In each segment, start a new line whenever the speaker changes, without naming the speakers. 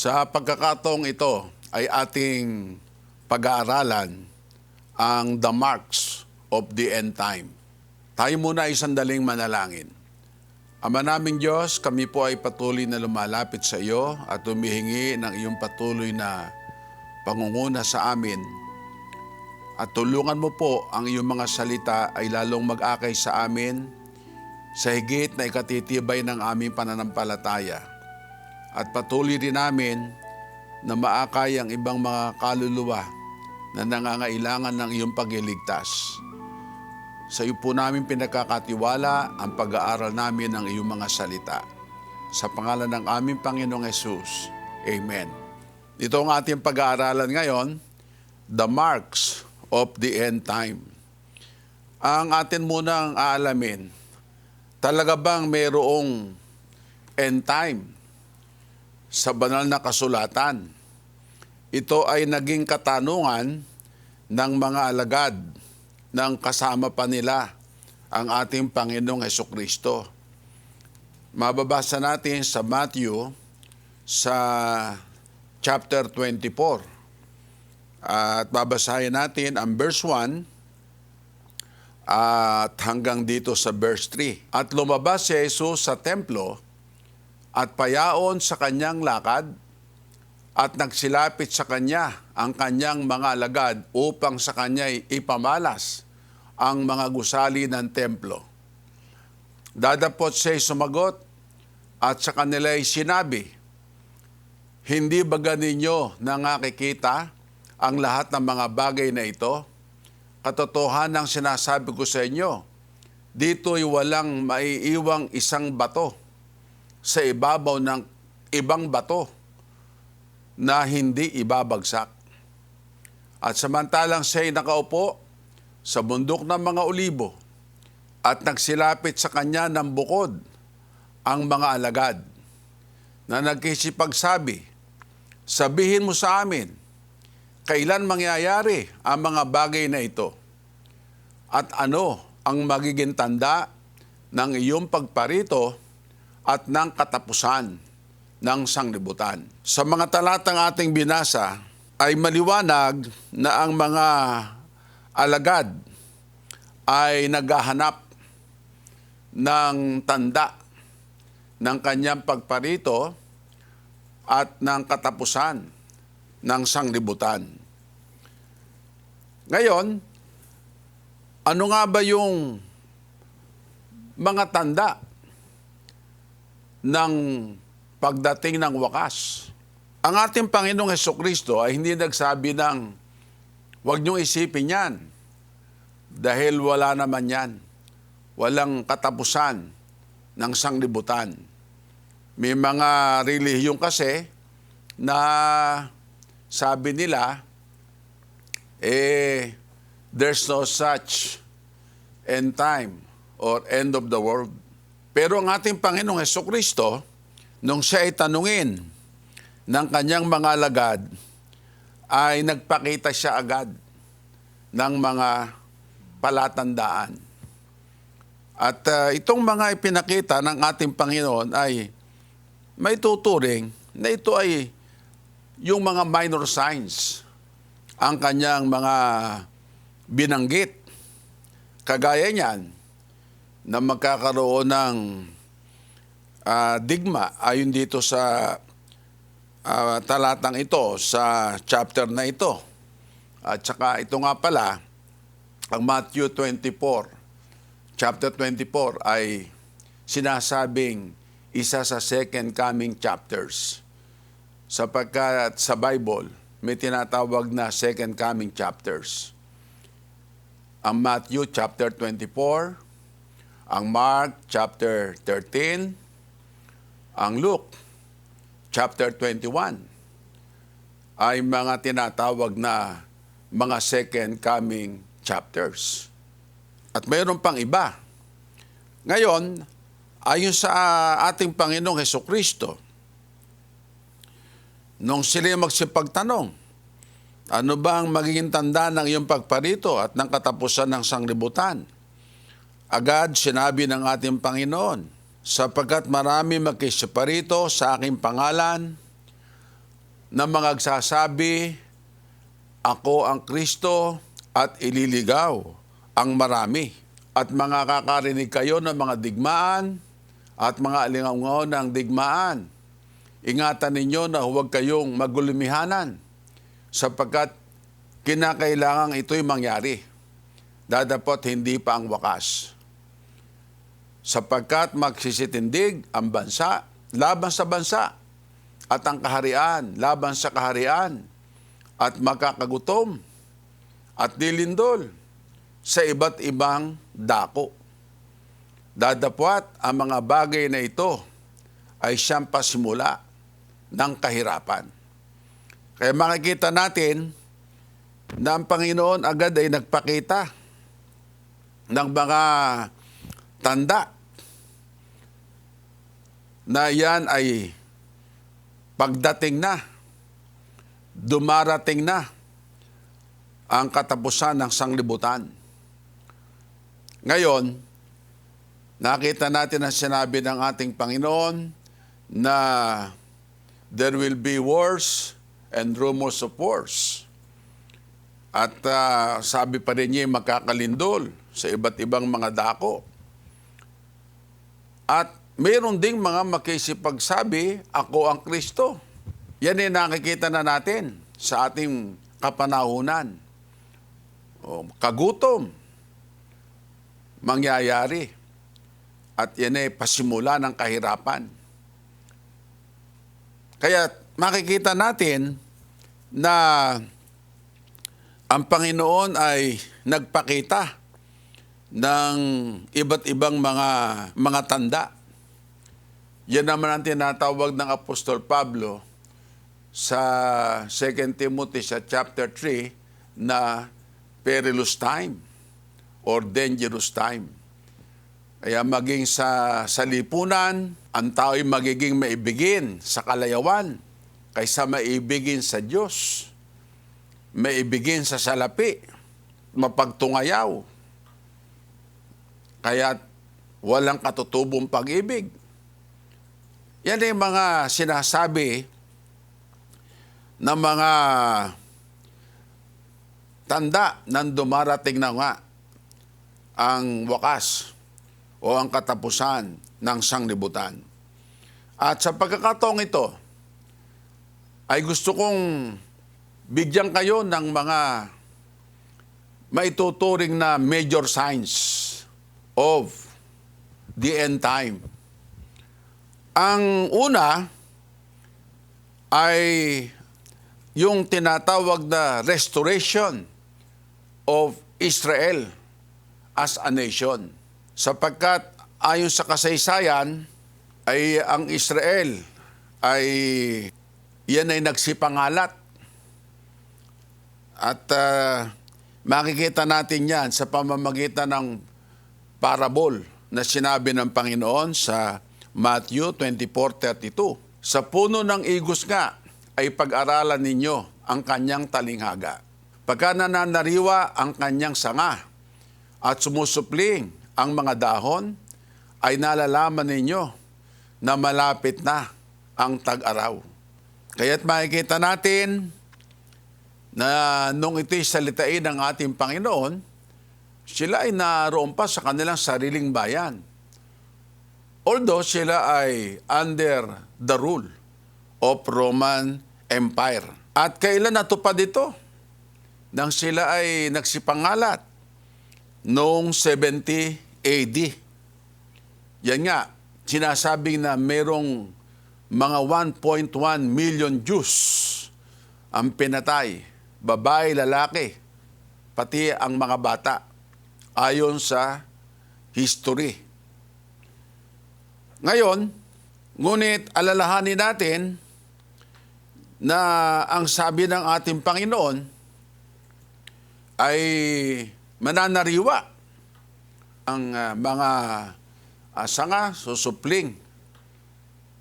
Sa pagkakataong ito ay ating pag-aaralan ang the marks of the end time. Tayo muna ay sandaling manalangin. Ama naming Diyos, kami po ay patuloy na lumalapit sa iyo at humihingi ng iyong patuloy na pangunguna sa amin. At tulungan mo po ang iyong mga salita ay lalong mag-akay sa amin sa higit na ikatitibay ng aming pananampalataya. At patuloy din namin na maakay ang ibang mga kaluluwa na nangangailangan ng iyong pagliligtas. Sa iyo po namin pinagkakatiwala ang pag-aaral namin ng iyong mga salita. Sa pangalan ng aming Panginoong Yesus. Amen. Ito ang ating pag-aaralan ngayon, the marks of the end time. Ang atin munang aalamin, talaga bang mayroong end time sa banal na kasulatan? Ito ay naging katanungan ng mga alagad ng kasama pa nila ang ating Panginoong Heso Kristo. Mababasa natin sa Matthew sa chapter 24. At babasahin natin ang verse 1 at hanggang dito sa verse 3. At lumabas si Jesus sa templo at payaon sa kanyang lakad at nagsilapit sa kanya ang kanyang mga alagad upang sa kanya ipamalas ang mga gusali ng templo. Dadapot siya sumagot at sa kanila ay sinabi, Hindi ba ninyo nakikita ang lahat ng mga bagay na ito? Katotohanan ang sinasabi ko sa inyo, dito'y walang maiiwang isang bato sa ibabaw ng ibang bato na hindi ibabagsak. At samantalang siya'y nakaupo sa bundok ng mga olibo at nagsilapit sa kanya ng bukod ang mga alagad na nagkisipagsabi, Sabihin mo sa amin, kailan mangyayari ang mga bagay na ito? At ano ang magiging tanda ng iyong pagparito at ng katapusan ng sanglibutan? Sa mga talatang ating binasa ay maliwanag na ang mga alagad ay naghahanap ng tanda ng kanyang pagparito at ng katapusan ng sanglibutan. Ngayon, ano nga ba yung mga tanda ng pagdating ng wakas? Ang ating Panginoong Heso Kristo ay hindi nagsabi ng huwag niyong isipin yan dahil wala naman yan. Walang katapusan ng sanglibutan. May mga relihiyon kasi na sabi nila, eh, there's no such end time or end of the world. Pero ang ating Panginoong Heso Kristo, nung siya ay tanungin ng kanyang mga alagad, ay nagpakita siya agad ng mga palatandaan. At uh, itong mga ipinakita ng ating Panginoon ay may tuturing na ito ay yung mga minor signs ang kanyang mga binanggit. Kagaya niyan na magkakaroon ng uh, digma ayon dito sa uh, talatang ito, sa chapter na ito. At saka ito nga pala, ang Matthew 24, chapter 24 ay sinasabing isa sa second coming chapters. Sapagkat sa Bible, may tinatawag na second coming chapters. Ang Matthew chapter 24, ang Mark chapter 13, ang Luke chapter 21 ay mga tinatawag na mga second coming chapters. At mayroon pang iba. Ngayon, ayon sa ating Panginoong Heso Kristo, nung sila magsipagtanong, ano ba ang magiging tanda ng iyong pagparito at ng katapusan ng sanglibutan? Agad sinabi ng ating Panginoon, sapagkat marami magkisiparito sa aking pangalan na mga agsasabi, Ako ang Kristo at ililigaw ang marami. At mga kakarinig kayo ng mga digmaan at mga alingaw ng digmaan. Ingatan ninyo na huwag kayong magulumihanan sapagkat kinakailangan ito'y mangyari. Dadapot hindi pa ang wakas. Sapagkat magsisitindig ang bansa laban sa bansa at ang kaharian laban sa kaharian at makakagutom at dilindol sa iba't ibang dako. Dadapwat ang mga bagay na ito ay siyang pasimula ng kahirapan. Kaya makikita natin na ang Panginoon agad ay nagpakita ng mga tanda na yan ay pagdating na, dumarating na ang katapusan ng sanglibutan. Ngayon, nakita natin ang sinabi ng ating Panginoon na there will be wars and rumors of wars. At ah, sabi pa rin niya makakalindol sa iba't ibang mga dako. At mayroon ding mga makisipagsabi, ako ang Kristo. Yan ay nakikita na natin sa ating kapanahunan. O, kagutom, mangyayari. At yan ay pasimula ng kahirapan. Kaya makikita natin na ang Panginoon ay nagpakita ng iba't ibang mga mga tanda. Yan naman ang tinatawag ng Apostol Pablo sa 2 Timothy sa chapter 3 na perilous time or dangerous time. Kaya maging sa, sa lipunan, ang tao'y magiging maibigin sa kalayawan kaysa maibigin sa Diyos. Maibigin sa salapi, mapagtungayaw. Kaya walang katutubong pag-ibig. Yan ay mga sinasabi ng mga tanda ng dumarating na nga ang wakas o ang katapusan ng sanglibutan. At sa pagkakataong ito, ay gusto kong bigyan kayo ng mga maituturing na major signs of the end time. Ang una ay yung tinatawag na restoration of Israel as a nation. Sapagkat ayon sa kasaysayan ay ang Israel ay yan ay nagsipangalat. At ah, makikita natin yan sa pamamagitan ng parable na sinabi ng Panginoon sa Matthew 24.32. Sa puno ng igos nga ay pag-aralan ninyo ang kanyang talinghaga. Pagka nananariwa ang kanyang sanga at sumusupling ang mga dahon, ay nalalaman ninyo na malapit na ang tag-araw. Kaya't makikita natin na nung ito'y salitain ng ating Panginoon, sila ay naroon pa sa kanilang sariling bayan. Although sila ay under the rule of Roman Empire. At kailan natupad ito? Nang sila ay nagsipangalat noong 70 AD. Yan nga, sinasabing na merong mga 1.1 million Jews ang pinatay, babae, lalaki, pati ang mga bata, ayon sa history. Ngayon, ngunit alalahanin natin na ang sabi ng ating Panginoon ay mananariwa ang ah, mga ah, sanga, susupling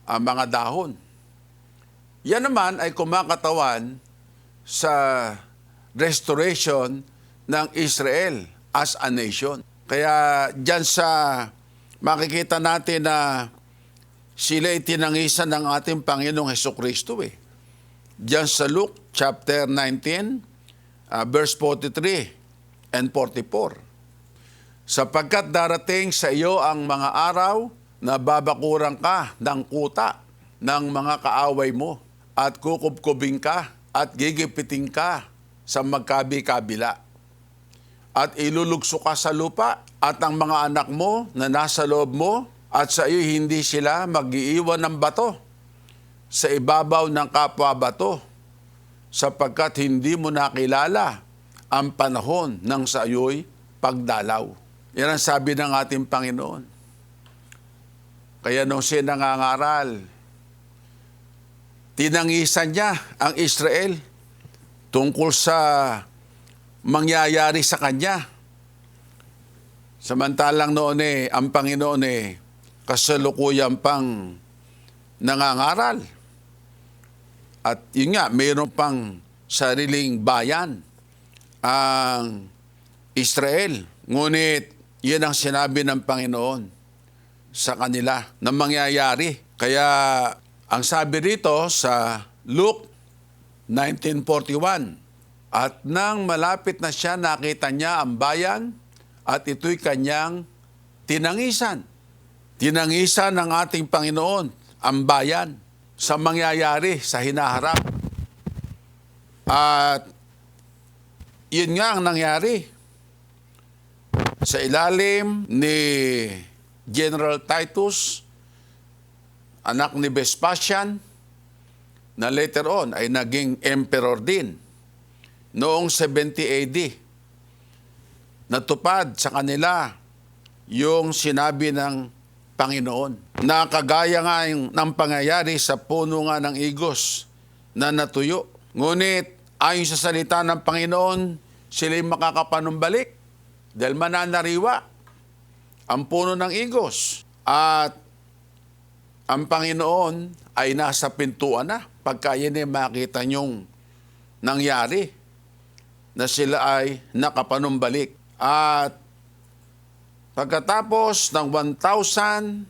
ang mga dahon. Yan naman ay kumakatawan sa restoration ng Israel as a nation. Kaya dyan sa makikita natin na sila itinangisan ng ating Panginoong Heso Kristo eh. Diyan sa Luke chapter 19, uh, verse 43 and 44. Sapagkat darating sa iyo ang mga araw na babakuran ka ng kuta ng mga kaaway mo at kukubkubing ka at gigipiting ka sa magkabi-kabila at ilulugso ka sa lupa at ang mga anak mo na nasa loob mo at sa iyo hindi sila mag-iiwan ng bato sa ibabaw ng kapwa bato sapagkat hindi mo nakilala ang panahon ng sa iyo'y pagdalaw. Yan ang sabi ng ating Panginoon. Kaya nung siya nangangaral, tinangisan niya ang Israel tungkol sa mangyayari sa kanya. Samantalang noon eh, ang Panginoon eh, kasalukuyan pang nangangaral. At yun nga, mayroon pang sariling bayan ang Israel. Ngunit yun ang sinabi ng Panginoon sa kanila na mangyayari. Kaya ang sabi rito sa Luke 1941, At nang malapit na siya, nakita niya ang bayan at ito'y kanyang tinangisan. Tinangisan ng ating Panginoon ang bayan sa mangyayari sa hinaharap. At yun nga ang nangyari. Sa ilalim ni General Titus, anak ni Vespasian, na later on ay naging emperor din noong 70 AD. Natupad sa kanila yung sinabi ng Panginoon. Na kagaya nga yung, ng pangyayari sa puno nga ng igos na natuyo. Ngunit ayon sa salita ng Panginoon, sila'y makakapanumbalik dahil mananariwa ang puno ng igos. At ang Panginoon ay nasa pintuan na pagka yun ay makita niyong nangyari na sila ay nakapanumbalik. At Pagkatapos ng 1,878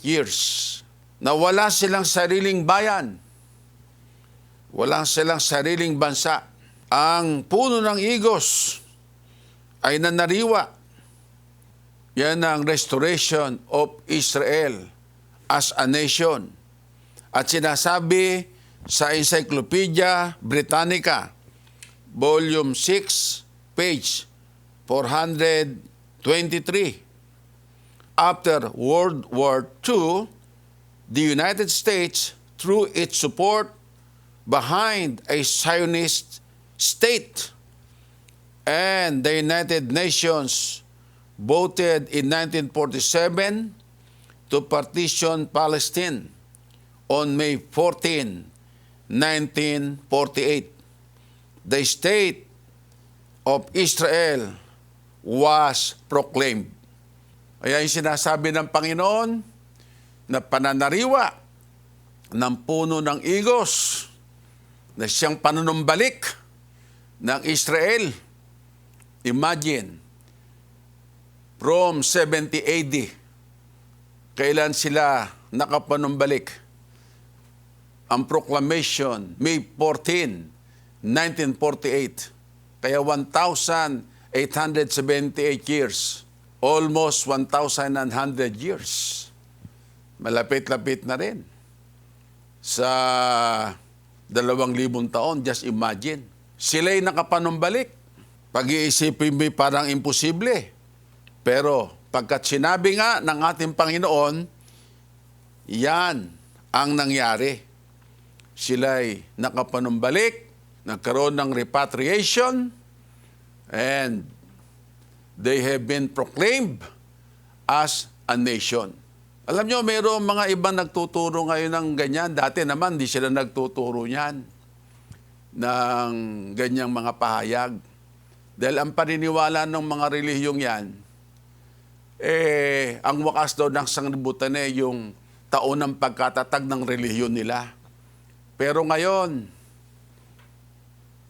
years na wala silang sariling bayan, walang silang sariling bansa, ang puno ng igos ay nanariwa. Yan ang restoration of Israel as a nation. At sinasabi sa Encyclopedia Britannica, Volume 6, page 423. After World War II, the United States, through its support behind a Zionist state, and the United Nations voted in 1947 to partition Palestine on May 14, 1948. The state of Israel was proclaimed. Kaya yung sinasabi ng Panginoon na pananariwa ng puno ng igos na siyang panunumbalik ng Israel. Imagine, from 70 AD, kailan sila nakapanumbalik? Ang proclamation, May 14, 1948. Kaya 1,000 878 years. Almost 1,100 years. Malapit-lapit na rin. Sa dalawang libong taon, just imagine. Sila'y nakapanumbalik. Pag-iisipin mo parang imposible. Pero pagkat sinabi nga ng ating Panginoon, yan ang nangyari. Sila'y nakapanumbalik, nagkaroon ng repatriation, And they have been proclaimed as a nation. Alam nyo, mayroong mga ibang nagtuturo ngayon ng ganyan. Dati naman, di sila nagtuturo niyan ng ganyang mga pahayag. Dahil ang paniniwala ng mga relihiyong yan, eh, ang wakas daw ng sanglibutan eh, yung taon ng pagkatatag ng relihiyon nila. Pero ngayon,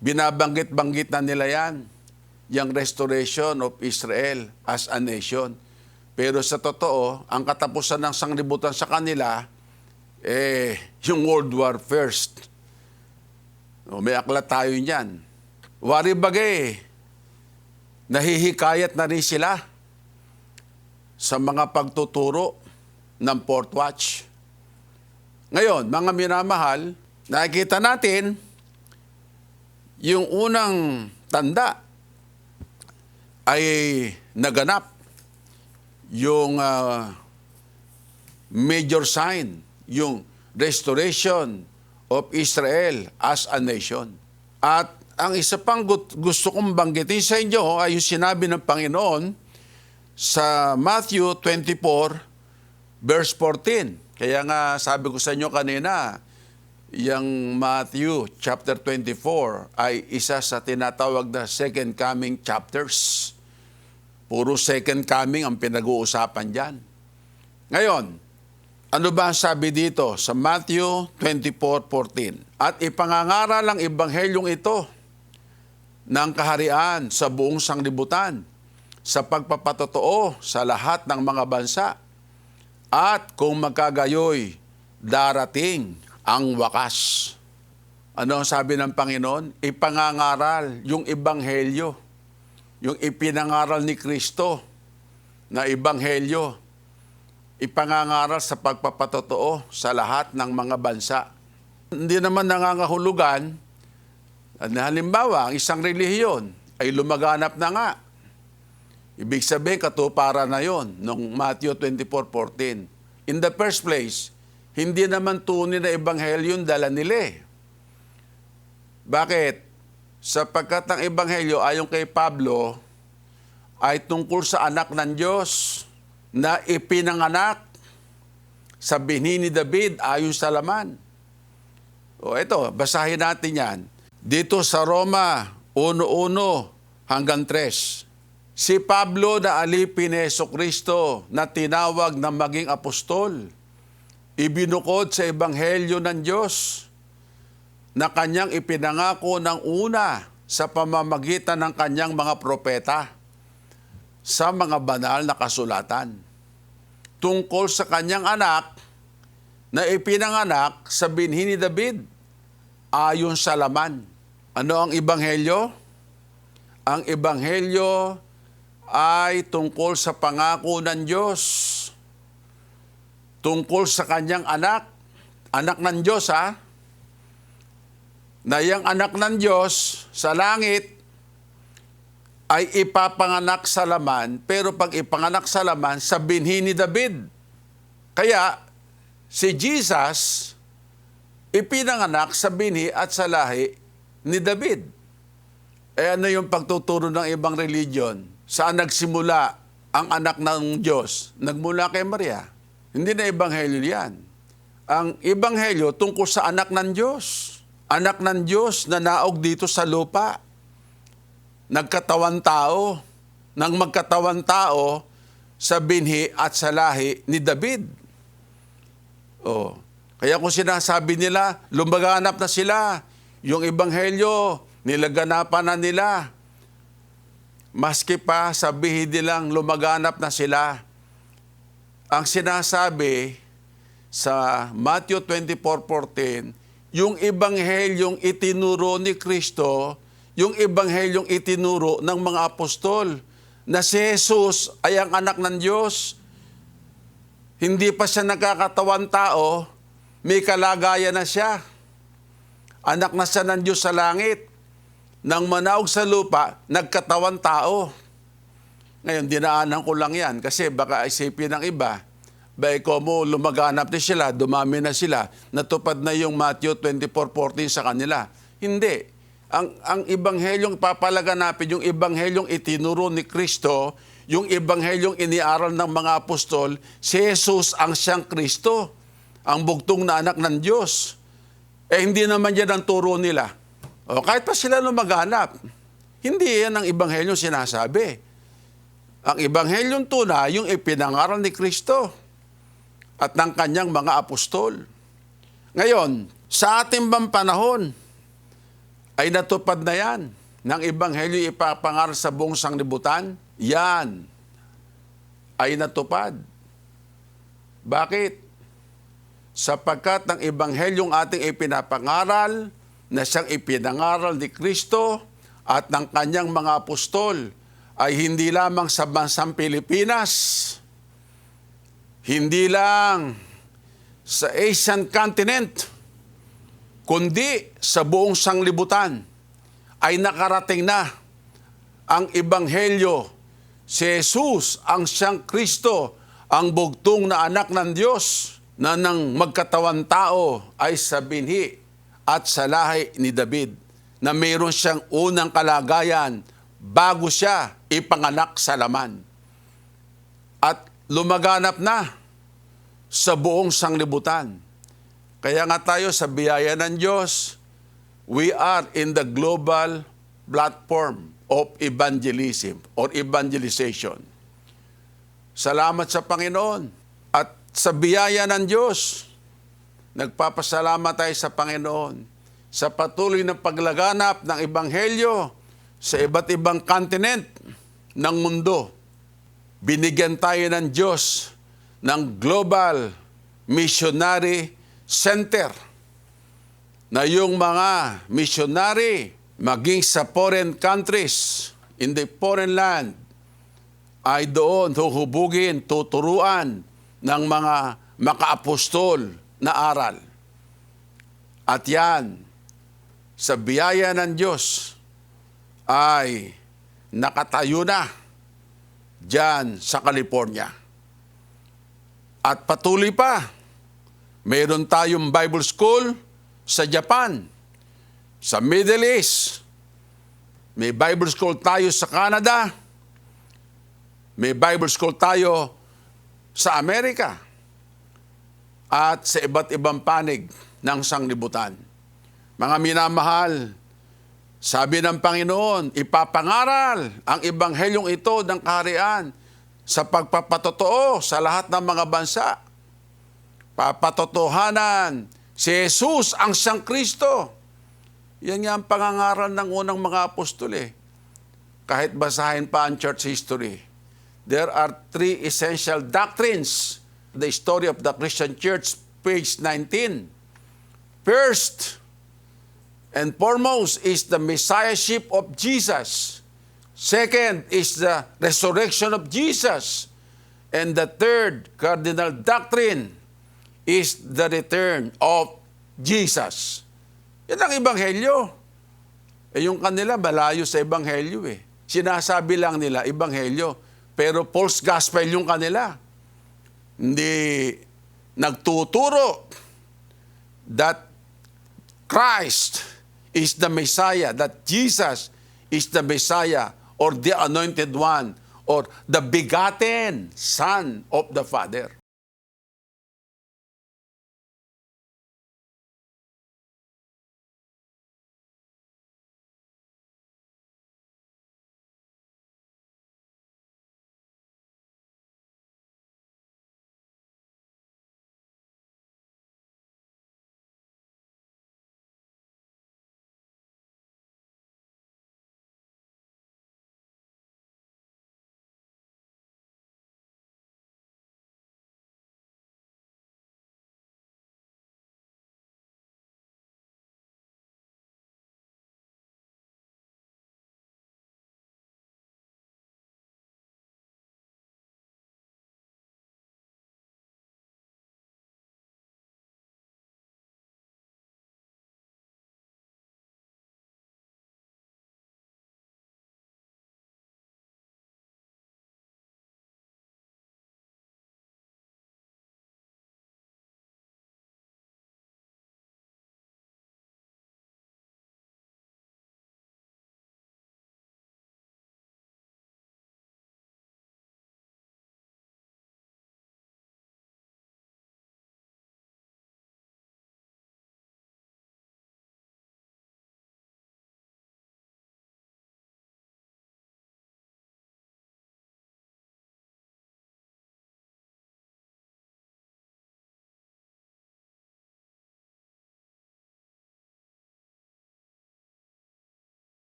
binabanggit-banggit na nila yan yung restoration of Israel as a nation. Pero sa totoo, ang katapusan ng sanglibutan sa kanila, eh, yung World War First. O, may aklat tayo niyan. Wari bagay, nahihikayat na rin sila sa mga pagtuturo ng Port Watch. Ngayon, mga minamahal, nakikita natin yung unang tanda ay naganap yung ah, major sign, yung restoration of Israel as a nation. At ang isa pang gusto kong banggitin sa inyo ay yung sinabi ng Panginoon sa Matthew 24 verse 14. Kaya nga sabi ko sa inyo kanina, yung Matthew chapter 24 ay isa sa tinatawag na second coming chapters. Puro second coming ang pinag-uusapan dyan. Ngayon, ano ba ang sabi dito sa Matthew 24:14? At ipangangaral ang ebanghelyong ito ng kaharian sa buong sanglibutan sa pagpapatotoo sa lahat ng mga bansa. At kung magkagayoy, darating ang wakas. Ano ang sabi ng Panginoon? Ipangangaral yung ebanghelyo, yung ipinangaral ni Kristo na ebanghelyo ipangangaral sa pagpapatotoo sa lahat ng mga bansa. Hindi naman nangangahulugan na halimbawa, ang isang relihiyon ay lumaganap na nga. Ibig sabihin, katuparan na yon nung Matthew 24.14. In the first place, hindi naman tunay na ebanghelyo yung dala nila eh. Bakit? Sapagkat ang ebanghelyo ayon kay Pablo ay tungkol sa anak ng Diyos na ipinanganak sa binhi ni David ayon sa laman. O ito, basahin natin yan. Dito sa Roma 1.1 hanggang 3. Si Pablo na alipin ni Kristo na tinawag na maging apostol, ibinukod sa ebanghelyo ng Diyos na kanyang ipinangako ng una sa pamamagitan ng kanyang mga propeta sa mga banal na kasulatan tungkol sa kanyang anak na ipinanganak sa binhi ni David ayon sa laman. Ano ang ebanghelyo? Ang ebanghelyo ay tungkol sa pangako ng Diyos. Tungkol sa kanyang anak. Anak ng Diyos ha. Na yung anak ng Diyos sa langit ay ipapanganak sa laman, pero pag ipanganak sa laman, sa binhi ni David. Kaya, si Jesus, ipinanganak sa binhi at sa lahi ni David. Eh ano yung pagtuturo ng ibang religion? Saan nagsimula ang anak ng Diyos? Nagmula kay Maria. Hindi na ebanghelyo yan. Ang ebanghelyo tungkol sa anak ng Diyos. Anak ng Diyos na naog dito sa lupa nagkatawan tao, nang magkatawan tao sa binhi at sa lahi ni David. Oh. Kaya kung sinasabi nila, lumaganap na sila, yung ebanghelyo, nilaganapan na nila. Maski pa sabihin nilang lumaganap na sila, ang sinasabi sa Matthew 24.14, yung ebanghelyong itinuro ni Kristo, yung ebanghelyong itinuro ng mga apostol na si Jesus ay ang anak ng Diyos. Hindi pa siya nagkakatawan tao, may kalagayan na siya. Anak na siya ng Diyos sa langit. Nang manaog sa lupa, nagkatawan tao. Ngayon, dinaanan ko lang yan kasi baka isipin ng iba, ba ikaw mo lumaganap na sila, dumami na sila, natupad na yung Matthew 24.14 sa kanila. Hindi ang ang ebanghelyong papalaganapin, yung ebanghelyong itinuro ni Kristo, yung ebanghelyong iniaral ng mga apostol, si Jesus ang siyang Kristo, ang bugtong na anak ng Diyos. Eh hindi naman yan ang turo nila. O kahit pa sila lumaganap, hindi yan ang ebanghelyong sinasabi. Ang ebanghelyong tuna, yung ipinangaral ni Kristo at ng kanyang mga apostol. Ngayon, sa ating bang panahon, ay natupad na yan ng ebanghelyo ipapangaral sa buong sanglibutan? Yan ay natupad. Bakit? sapagkat ang ebanghelyong ating ipinapangaral na siyang ipinangaral ni Kristo at ng kanyang mga apostol ay hindi lamang sa bansang Pilipinas, hindi lang sa Asian continent, kundi sa buong sanglibutan ay nakarating na ang ebanghelyo. Si Jesus ang siyang Kristo, ang bugtong na anak ng Diyos na nang magkatawan tao ay sa binhi at sa lahi ni David na mayroon siyang unang kalagayan bago siya ipanganak sa laman. At lumaganap na sa buong sanglibutan. Kaya nga tayo sa biyaya ng Diyos, we are in the global platform of evangelism or evangelization. Salamat sa Panginoon at sa biyaya ng Diyos. Nagpapasalamat tayo sa Panginoon sa patuloy na paglaganap ng Ebanghelyo sa iba't ibang continent ng mundo. Binigyan tayo ng Diyos ng Global Missionary Center na yung mga missionary maging sa foreign countries, in the foreign land, ay doon huhubugin, tuturuan ng mga makaapostol na aral. At yan, sa biyaya ng Diyos, ay nakatayo na dyan sa California. At patuloy pa, mayroon tayong Bible School sa Japan, sa Middle East, may Bible School tayo sa Canada, may Bible School tayo sa Amerika, at sa iba't ibang panig ng sanglibutan. Mga minamahal, sabi ng Panginoon, ipapangaral ang ibanghelyong ito ng kaharian sa pagpapatotoo sa lahat ng mga bansa. Papatotohanan, si Jesus ang siyang Kristo. Yan nga ang pangangaral ng unang mga apostol eh. Kahit basahin pa ang church history, there are three essential doctrines. The story of the Christian church, page 19. First, and foremost is the messiahship of Jesus. Second is the resurrection of Jesus. And the third cardinal doctrine is the return of Jesus. Yan ang ebanghelyo. Eh yung kanila malayo sa ebanghelyo eh. Sinasabi lang nila ebanghelyo, pero false gospel yung kanila. Hindi nagtuturo that Christ is the Messiah, that Jesus is the Messiah or the anointed one or the begotten Son of the Father.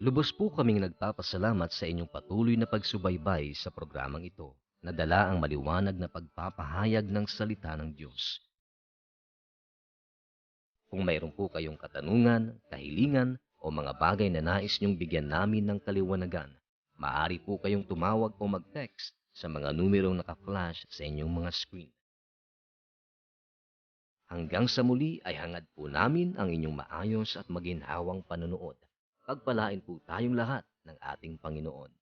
Lubos po kaming nagpapasalamat sa inyong patuloy na pagsubaybay sa programang ito na dala ang maliwanag na pagpapahayag ng salita ng Diyos. Kung mayroon po kayong katanungan, kahilingan, o mga bagay na nais niyong bigyan namin ng kaliwanagan, maaari po kayong tumawag o mag-text sa mga numerong naka-flash sa inyong mga screen. Hanggang sa muli ay hangad po namin ang inyong maayos at maginhawang panonood. Pagpalain po tayong lahat ng ating Panginoon.